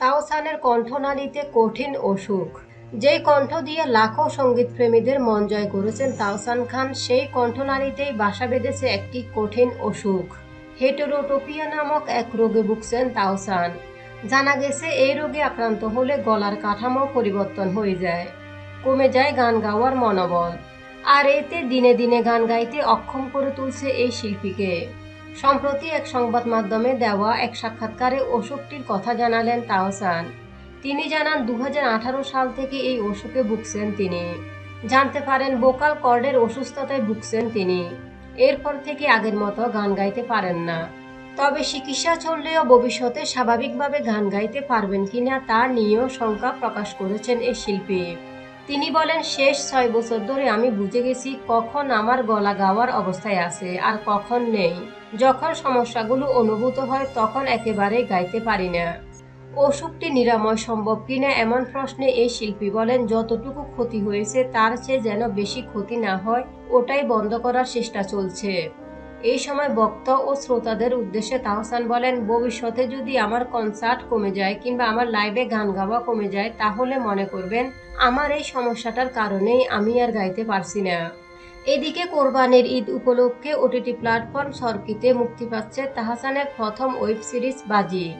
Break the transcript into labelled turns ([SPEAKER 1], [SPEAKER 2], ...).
[SPEAKER 1] তাওসানের কণ্ঠনালীতে কঠিন অসুখ। যেই কণ্ঠ দিয়ে লাখো সংগীত প্রেমীদের মন জয় করেছেন তাওসান খান, সেই কণ্ঠনালীতেই বাসা বেঁধেছে একটি কঠিন অসুখ। হেটেরোটোপিয়া নামক এক রোগে ভুগছেন তাওসান। জানা গেছে, এই রোগে আক্রান্ত হলে গলার কাঠামো পরিবর্তন হয়ে যায়, কমে যায় গান গাওয়ার মনোবল। আর এতে দিনে দিনে গান গাইতে অক্ষম করে তুলছে এই শিল্পীকে। সম্প্রতি এক সংবাদ মাধ্যমে দেওয়া এক সাক্ষাৎকারে অসুখটির কথা জানালেন তাওসান। তিনি জানান, দুহাজার আঠারো সাল থেকে এই অসুখে ভুগছেন তিনি। জানতে পারেন বোকাল কর্ডের অসুস্থতায় ভুগছেন তিনি। এরপর থেকে আগের মতো গান গাইতে পারেন না। তবে চিকিৎসা চললেও ভবিষ্যতে স্বাভাবিকভাবে গান গাইতে পারবেন কিনা তা নিয়েও শঙ্কা প্রকাশ করেছেন এই শিল্পী। তিনি বলেন, শেষ ছয় বছর ধরে আমি বুঝে গেছি কখন আমার গলা গাওয়ার অবস্থায় আছে আর কখন নেই। যখন সমস্যাগুলো অনুভূত হয় তখন একেবারেই গাইতে পারি না। অসুখটি নিরাময় সম্ভব কিনা এমন প্রশ্নে এই শিল্পী বলেন, যতটুকু ক্ষতি হয়েছে তার চেয়ে যেন বেশি ক্ষতি না হয়, ওটাই বন্ধ করার চেষ্টা চলছে। এই সময় বক্তা ও শ্রোতাদের উদ্দেশ্যে তাহসান বলেন, ভবিষ্যতে যদি আমার কনসার্ট কমে যায় কিংবা আমার লাইভে গান গাওয়া কমে যায়, তাহলে মনে করবেন, আমার এই সমস্যাটার কারণেই আমি আর গাইতে পারছি না। এদিকে কোরবানের ঈদ উপলক্ষে ওটিটি প্ল্যাটফর্ম সর্কিতে মুক্তি পাচ্ছে তাহসানের প্রথম ওয়েব সিরিজ বাজি।